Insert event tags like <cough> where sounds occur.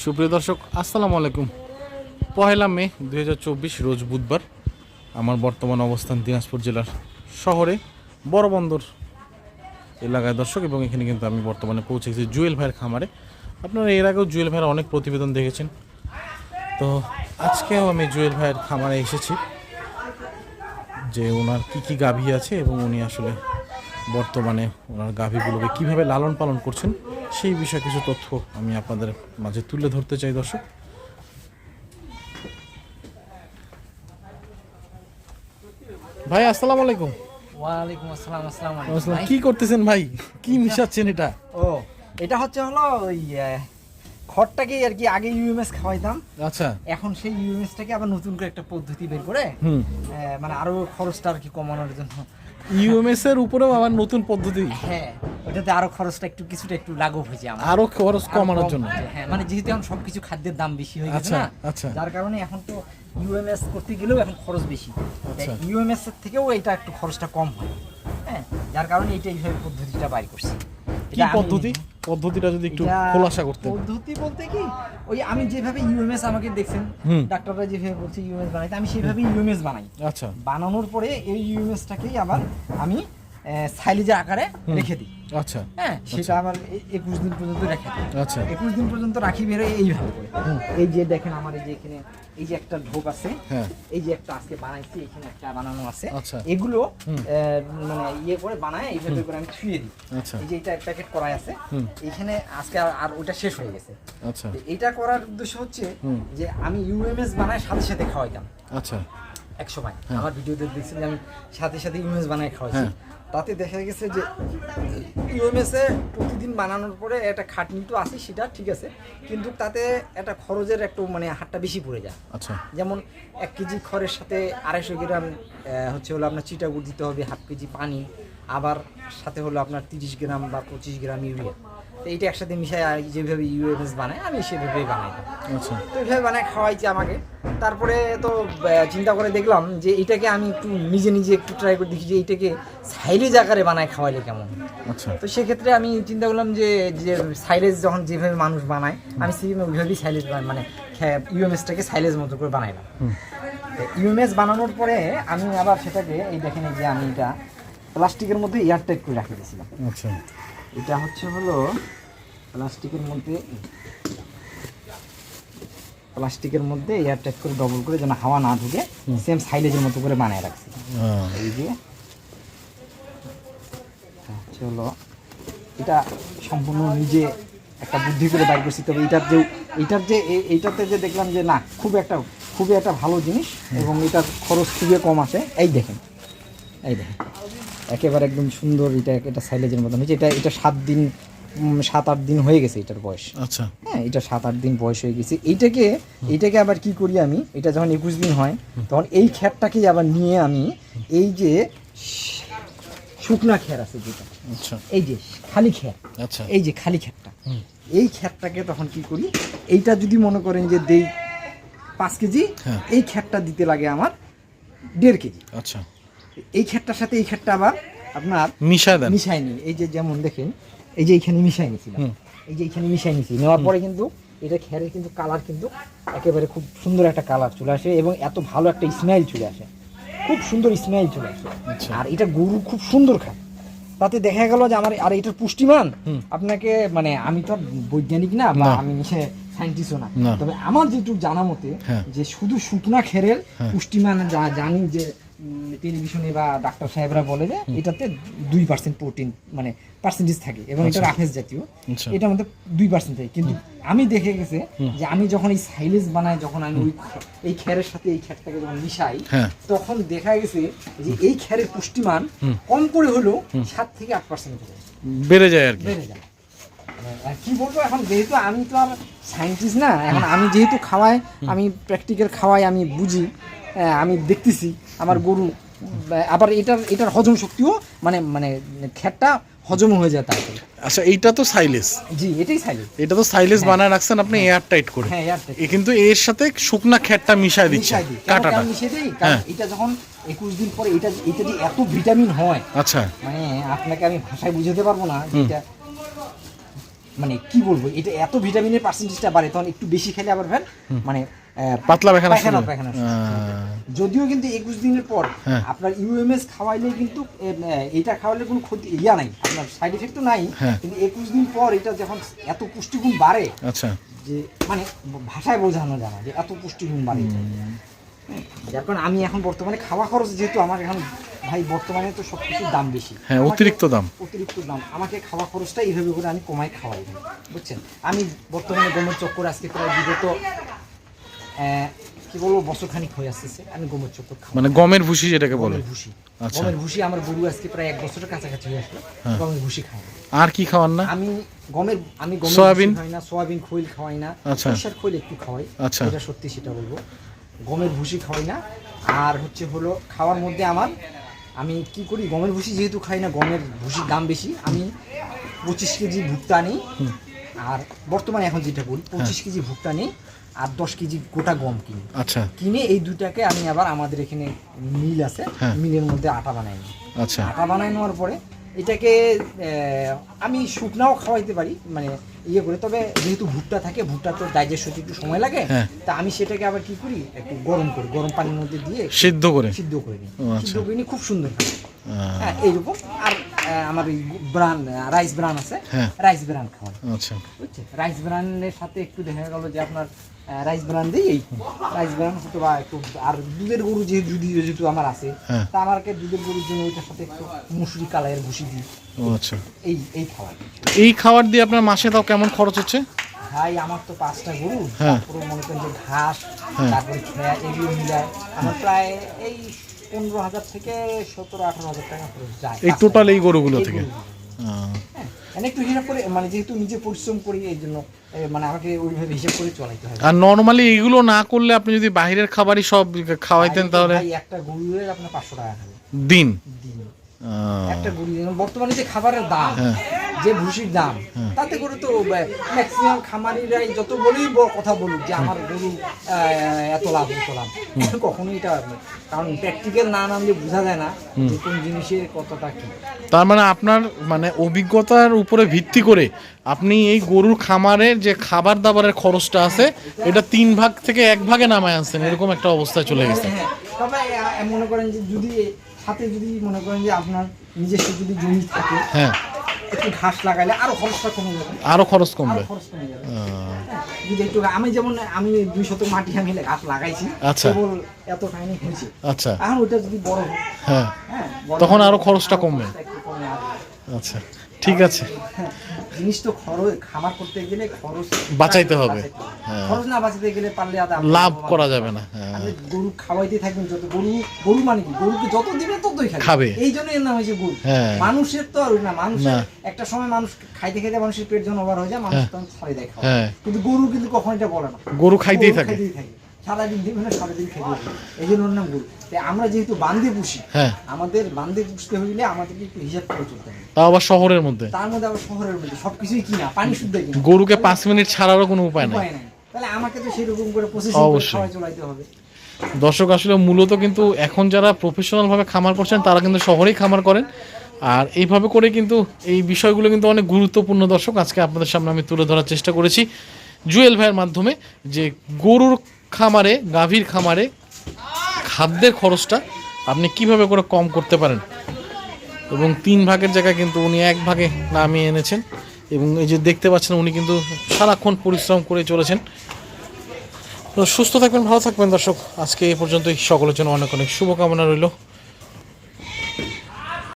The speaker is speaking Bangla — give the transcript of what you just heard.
সুপ্রিয় দর্শক, আসসালামু আলাইকুম। পহেলা মে দু হাজার চব্বিশ, রোজ বুধবার, আমার বর্তমান অবস্থান দিনাজপুর জেলার শহরে বড় বন্দর এলাকায় দর্শক, এবং এখানে কিন্তু আমি বর্তমানে পৌঁছে গেছি জুয়েল ভাইয়ের খামারে। আপনারা এর আগেও জুয়েল ভাইয়ের অনেক প্রতিবেদন দেখেছেন। তো আজকেও আমি জুয়েল ভাইয়ের খামারে এসেছি, যে ওনার কি কি গাভী আছে এবং উনি আসলে বর্তমানে ওনার গাভীগুলোকে কীভাবে লালন পালন করছেন সেই বিষয়ে কিছু তথ্য আমি আপনাদের মাঝে তুলে ধরতে চাই দর্শক। ভাই আসসালামু আলাইকুম। ওয়ালাইকুম আসসালাম আসসালাম। কি করতেছেন ভাই? কি মিশাচ্ছেন এটা? ও এটা হচ্ছে হলো ওই খড়টাকে আর কি আগে ইউএমএস খাওয়াইতাম। আচ্ছা। এখন সেই ইউএমএসটাকে আবার নতুন করে একটা পদ্ধতি বের করে মানে আরও খরচটা আর কি কমানোর জন্য। ইউএমএস এর উপরেও আবার নতুন পদ্ধতি? হ্যাঁ ওটাতে আরও খরচটা একটু কিছুটা একটু লাঘব হয়েছে আমার। আরও খরচ কমানোর জন্য? হ্যাঁ মানে যেহেতু এখন সবকিছু খাদ্যের দাম বেশি হয়ে গেছে আচ্ছা, না আচ্ছা। যার কারণে এখন তো ইউএমএস করতে গেলেও এখন খরচ বেশি। আচ্ছা। ইউএমএস এর থেকেও এটা একটু খরচটা কম হয় হ্যাঁ যার কারণে এটা এইভাবে পদ্ধতিটা বাইর করছি। কি পদ্ধতি? পদ্ধতিটা যদি একটু খোলাসা করতে পদ্ধতি বলতে কি ওই আমি যেভাবে ইউএমএস আমাকে দেখছেন। ডাক্তাররা যেভাবে বলছে ইউএমএস বানাইতে আমি সেভাবে ইউএমএস বানাই। আচ্ছা। বানানোর পরে এই ইউএমএসটাকেই আবার আমি সাইলেজের আকারে রেখে দিই। আচ্ছা। হ্যাঁ সেটা আবার এ- একুশ দিন পর্যন্ত রেখে আচ্ছা। একুশ দিন পর্যন্ত রাখি বেরোয় এইভাবে করে। এই যে দেখেন আমার এই যে এখানে এই যে একটা ঢোক আছে হ্যাঁ। এই যে একটা আজকে বানাইছি এখানে একটা বানানো আছে। আচ্ছা। এগুলো মানে ইয়ে করে বানায় এইভাবে করে আমি ছুঁয়ে দিই। আচ্ছা। এই যে এটা প্যাকেট করাই আছে। এখানে আজকে আর- ওটা শেষ হয়ে গেছে। আচ্ছা। এটা করার উদ্দেশ্য হচ্ছে যে আমি ইউএমএস বানাই সাথে সাথে খাওয়াইতাম। আচ্ছা। এক সময়। হ্যাঁ। আমার ভিডিওতে দেখছি যে আমি সাথে সাথে ইউএমএস বানাই খাওয়াইছি। হ্যাঁ। তাতে দেখা গেছে যে ইউএমএস এ প্রতিদিন বানানোর পরে একটা খাটনি তো আছে সেটা ঠিক আছে। কিন্তু তাতে একটা খরচের একটু মানে হাতটা বেশি পড়ে যায়। আচ্ছা। যেমন এক কেজি খড়ের সাথে আড়াইশো গ্রাম হচ্ছে হলো আপনার চিটাগুড় দিতে হবে হাফ কেজি পানি আবার সাথে হলো আপনার তিরিশ গ্রাম বা পঁচিশ গ্রাম ইউরিয়া। তো এইটা একসাথে মিশাই আর যেভাবে ইউএমএস বানায় আমি সেভাবেই বানাই আচ্ছা। তো এইভাবে বানায় খাওয়াইছে আমাকে। তারপরে তো চিন্তা করে দেখলাম যে এটাকে আমি একটু নিজে নিজে একটু ট্রাই করে দেখি যে এইটাকে সাইলেজ আকারে বানায় খাওয়াইলে কেমন। আচ্ছা। তো সেক্ষেত্রে আমি চিন্তা করলাম যে যে সাইলেজ যখন যেভাবে মানুষ বানায় আমি সেই ওইভাবেই সাইলেজ মানে ইউএমএসটাকে সাইলেজ মতো করে বানাইলাম। ইউএমএস বানানোর পরে আমি আবার সেটাকে এই দেখেন যে আমি এটা প্লাস্টিকের মধ্যে এয়ারটাইট করে রাখে দিয়েছিলাম আচ্ছা। এটা হচ্ছে হলো প্লাস্টিকের মধ্যে প্লাস্টিকের মধ্যে এয়ারটাইট করে ডবল করে যেন হাওয়া না ঢুকে সেম সাইলেজের মতো করে বানায় রাখছি। এই যে হচ্ছে হলো এটা সম্পূর্ণ নিজে একটা বুদ্ধি করে বাইর করছি। তবে এটার যে এইটার যে এইটাতে যে দেখলাম যে না খুব একটা খুবই একটা ভালো জিনিস এবং এটার খরচ খুবই কম আছে। এই দেখেন এই দেখেন। একেবারে একদম সুন্দর এটা এটা সাইলেজের মতন। হয়েছে এটা এটা সাত দিন সাত আট দিন হয়ে গেছে এটার বয়স। আচ্ছা। হ্যাঁ এটা সাত আট দিন বয়স হয়ে গেছে। এইটাকে এইটাকে আবার কি করি আমি? এটা যখন একুশ দিন হয় তখন এই খ্যারটাকেই আবার নিয়ে আমি এই যে শুকনা খ্যার আছে যেটা। আচ্ছা। এই যে খালি খ্যার আচ্ছা। এই যে খালি খ্যারটা এই খ্যারটাকে তখন কি করি? এইটা যদি মনে করেন যে দেই পাঁচ কেজি হ্যাঁ। এই খ্যারটা দিতে লাগে আমার দেড় কেজি। আচ্ছা। এই খ্যারটার সাথে এই খ্যারটা আবার আপনার মিশায় দেন মিশাই নি এই যে যেমন দেখেন এই যে এখানে মিশাই নিয়েছিলাম। এই যে এখানে মিশাই নিয়েছি নেওয়ার পরে কিন্তু এটা খেয়ারের কিন্তু কালার কিন্তু একেবারে খুব সুন্দর একটা কালার চলে আসে এবং এত ভালো একটা স্মেল চলে আসে খুব সুন্দর স্মেল চলে আসে আচ্ছা। আর এটা গরু খুব সুন্দর খায় তাতে দেখা গেল যে আমার আর এটার পুষ্টিমান। আপনাকে মানে আমি তো আর বৈজ্ঞানিক না বা আমি সায়েন্টিস্টও না। তবে আমার যেটুকু জানা মতে হ্যাঁ। যে শুধু শুকনা খেরের হ্যাঁ। পুষ্টিমান যা জানি যে টেলিভিশনে বা ডাক্তার সাহেবরা বলে যে এটাতে দুই পার্সেন্ট প্রোটিন মানে পার্সেন্টেজ থাকে এবং এটা রাফেজ জাতীয়। এটা এটার মধ্যে দুই পার্সেন্ট থাকে। কিন্তু আমি দেখে গেছে যে আমি যখন এই সাইলেজ বানাই যখন আমি ওই এই খেরের সাথে এই খেরটাকে যখন মিশাই হ্যাঁ। তখন দেখা গেছে যে এই খেরের পুষ্টিমান কম করে হলেও সাত থেকে আট পার্সেন্ট বেড়ে যায় আর কি। বেড়ে যায়। কি বলব এখন যেহেতু আমি তো আর সায়েন্টিস্ট না এখন আমি যেহেতু খাওয়াই আমি প্র্যাকটিক্যাল খাওয়াই আমি বুঝি আমি দেখতেছি। আমার গরু আবার এটার এটার হজম শক্তিও মানে মানে খ্যাটটা হজম হয়ে যায় তাড়াতাড়ি। আচ্ছা এইটা তো সাইলেস জি এটাই সাইলেজ এটা তো সাইলেস বানায় রাখছেন আপনি এয়ার টাইট করে। হ্যাঁ এয়ারটেক এ কিন্তু এর সাথে শুকনা খ্যাটটা মিশায় দিচ্ছে কাটাটা। মিশিয়ে দিই কারণ হ্যাঁ। এটা যখন একুশ দিন পরে এটা এটা যে এত ভিটামিন হয় আচ্ছা। মানে আপনাকে আমি ভাষায় বুঝাতে পারব না এটা মানে কি বলব এটা এত ভিটামিনের পার্সেন্টেজটা বাড়ে তখন একটু বেশি খেলে আবার ফেল মানে পাতলা পায়খানা পায়খানা যদিও কিন্তু একুশ দিনের পর হ্যাঁ। আপনার ইউএমএস খাওয়াইলে কিন্তু এটা খাওয়ালে কোনো ক্ষতি ইয়া নাই। আপনার সাইড এফেক্ট তো নাই হ্যাঁ। কিন্তু একুশ দিন পর এটা যখন এত পুষ্টিগুণ বাড়ে আচ্ছা। যে মানে ভাষায় বোঝানো যায় না যে এত পুষ্টিগুণ বাড়ে। হ্যাঁ, কারণে আমি এখন বর্তমানে খাওয়া খরচ যেহেতু আমার এখন ভাই বর্তমানে তো সব কিছুর দাম বেশি। হ্যাঁ অতিরিক্ত দাম। অতিরিক্ত দাম। আমাকে খাওয়া খরচটা এইভাবে করে আমি কমাই খাওয়াই। বুঝছেন? আমি বর্তমানে গমের চক্কর আজকে প্রায় বিগত কি বলব বছর খানিক হয়ে আসতেছে। আমি গমের চক্কর মানে গমের ভুসি যেটাকে বলে। গমের ভুসি আচ্ছা। গমের ভুসি আমার গরু আজকে প্রায় এক বছরের কাছাকাছি হয়ে আসলো। হ্যাঁ। গমের ভুসি খাই। আর কি খাওয়ান না? আমি গমের আমি গমের সয়াবিন? খাই না সোয়াবিন খৈল খাওয়াই না। আচ্ছা। সরিষার খৈল একটু খাওয়াই। আচ্ছা। এটা সত্যি সেটা বলব। গমের ভুসি খাওয়াই না। আর হচ্ছে হলো খাওয়ার মধ্যে আমার আমি কি করি গমের ভুসি যেহেতু খাই না গমের ভুসির দাম বেশি। আমি পঁচিশ কেজি ভুট্টা নিই আর বর্তমানে এখন যেটা করি পঁচিশ কেজি ভুট্টা নিই আর দশ কেজি গোটা গম কিনি। আচ্ছা। কিনে এই দুটাকে আমি আবার আমাদের এখানে মিল আছে হ্যাঁ। মিলের মধ্যে আটা বানাই নিই। আচ্ছা। আটা বানাই নেওয়ার পরে এটাকে আমি শুকনাও খাওয়াইতে পারি মানে ইয়ে করে তবে যেহেতু ভুট্টা থাকে ভুট্টা তো ডাইজেস্ট হতে একটু সময় লাগে হ্যাঁ। তা আমি সেটাকে আবার কি করি একটু গরম করি গরম পানির মধ্যে দিয়ে সিদ্ধ করে? সিদ্ধ করে নিই। আচ্ছা। সিদ্ধ করে নিই খুব সুন্দর হ্যাঁ এইরকম। আর আমার ব্রান রাইস ব্রান আছে। হ্যাঁ। রাইস ব্রান খাওয়াই আচ্ছা। বুঝছেন? রাইস ব্রানের সাথে একটু দেখা গেল যে আপনার রাইস ব্রান দিই এই রাইস ব্রান হয়তো বা একটু আর দুধের গরু যদি যেহেতু আমার আছে হ্যাঁ। তা আমাকে দুধের গরুর জন্য ওইটার সাথে একটু মুসুরি কালাইয়ের ভুসি দিই। আচ্ছা। এই এই খাবার। এই খাবার দিয়ে আপনার মাসে তাও কেমন খরচ হচ্ছে? ভাই আমার তো পাঁচটা গরু হ্যাঁ। তারপরে মনে করেন যে ঘাস। তারপরে খেয়া এগুলো মিলায়। আমার প্রায় এই পনেরো হাজার থেকে সতেরো আঠারো হাজার টাকা খরচ যায়। এই টোটাল এই গরুগুলো থেকে? হ্যাঁ, মানে একটু হিসাব করে মানে যেহেতু নিজে পরিশ্রম করি এই জন্য মানে আমাকে ওইভাবে হিসাব করে চলাইতে হয়। আর নর্মালি এগুলো না করলে আপনি যদি বাইরের খাবারই সব খাওয়াইতেন তাহলে? একটা গরুর আপনার পাঁচশো টাকা দিন? দিন। একটা গরু বর্তমানে যে খাবারের দাম হ্যাঁ। যে ভুসির দাম তাতে করে তো ম্যাক্সিমাম খামারিরাই যত বলেই কথা বলুক যে আমার গরু এত লাভ এত লাভ। <laughs> কখনোই এটা কারণ প্র্যাকটিক্যাল না নামলে বোঝা যায় না যে কোন জিনিসের কতটা কি। তার মানে আপনার মানে অভিজ্ঞতার উপরে ভিত্তি করে আপনি এই গরুর খামারের যে খাবার দাবারের খরচটা আছে এটা তিন ভাগ থেকে এক ভাগে নামায় আনছেন এরকম একটা অবস্থায় চলে গেছে। হ্যাঁ তবে মনে করেন যে যদি সাথে যদি মনে করেন যে আপনার নিজস্ব যদি জমি থাকে হ্যাঁ। একটু ঘাস লাগাইলে আরও খরচটা কমে যাবে। আরও খরচ কমবে। খরচ কমে যাবে। যদি একটু আমি যেমন আমি দুই শত মাটি আমি ঘাস লাগাইছি আচ্ছা। এত খাইনি হয়েছে। আচ্ছা। এখন ওটা যদি বড় হয় হ্যাঁ। হ্যাঁ তখন আরও খরচটা কমবে। আচ্ছা। ঠিক আছে। হ্যাঁ, জিনিস তো খরচ খামার করতে গেলে খরচ বাঁচাইতে হবে। হ্যাঁ। খরচ না বাঁচাতে গেলে পারলে লাভ করা যাবে না। হ্যাঁ। গরু খাওয়াইতে থাকবেন যত গরু গরু মানে কি? গরুকে যত দিবে ততই খাবে। এই জন্য এর নাম হয়েছে গরু। মানুষের তো আর না। মানুষের একটা সময় মানুষ খাইতে খাইতে মানুষের পেট যখন ওভার হয়ে যায় মানুষ। তখন ছাড়ে দেয়। কিন্তু গরু কিন্তু কখনো এটা বলে না। গরু খাইতেই থাকে। সারাদিন দিবে না সারাদিন থাকে এই জন্য ওর নাম গরু। তাই আমরা যেহেতু বান্ধে পুষি হ্যাঁ। আমাদের বান্ধে পুষতে হইলে আমাদেরকে একটু হিসাব করে চলতে হবে। তাও আবার শহরের মধ্যে? তার মধ্যে আবার শহরের মধ্যে। সবকিছুই কিনা পানি শুদ্ধ কিনা। গরুকে পাঁচ মিনিট ছাড়ারও কোনো উপায় নাই। তাহলে আমাকে তো সেরকম করে প্রসেসিং করে অবশ্যই। চলাইতে হবে। দর্শক আসলে মূলত কিন্তু এখন যারা প্রফেশনাল ভাবে খামার করছেন তারা কিন্তু শহরেই খামার করেন। আর এইভাবে করে কিন্তু এই বিষয়গুলো কিন্তু অনেক গুরুত্বপূর্ণ দর্শক। আজকে আপনাদের সামনে আমি তুলে ধরার চেষ্টা করেছি জুয়েল ভাইয়ের মাধ্যমে যে গরুর খামারে, গাভীর খামারে খাদ্যের খরচটা আপনি কীভাবে করে কম করতে পারেন? এবং তিন ভাগের জায়গায় কিন্তু উনি এক ভাগে নামিয়ে এনেছেন এবং এই যে দেখতে পাচ্ছেন উনি কিন্তু সারাক্ষণ পরিশ্রম করে চলেছেন। তো সুস্থ থাকবেন, ভালো থাকবেন দর্শক, আজকে এই পর্যন্তই। সকলের জন্য অনেক অনেক শুভকামনা রইল।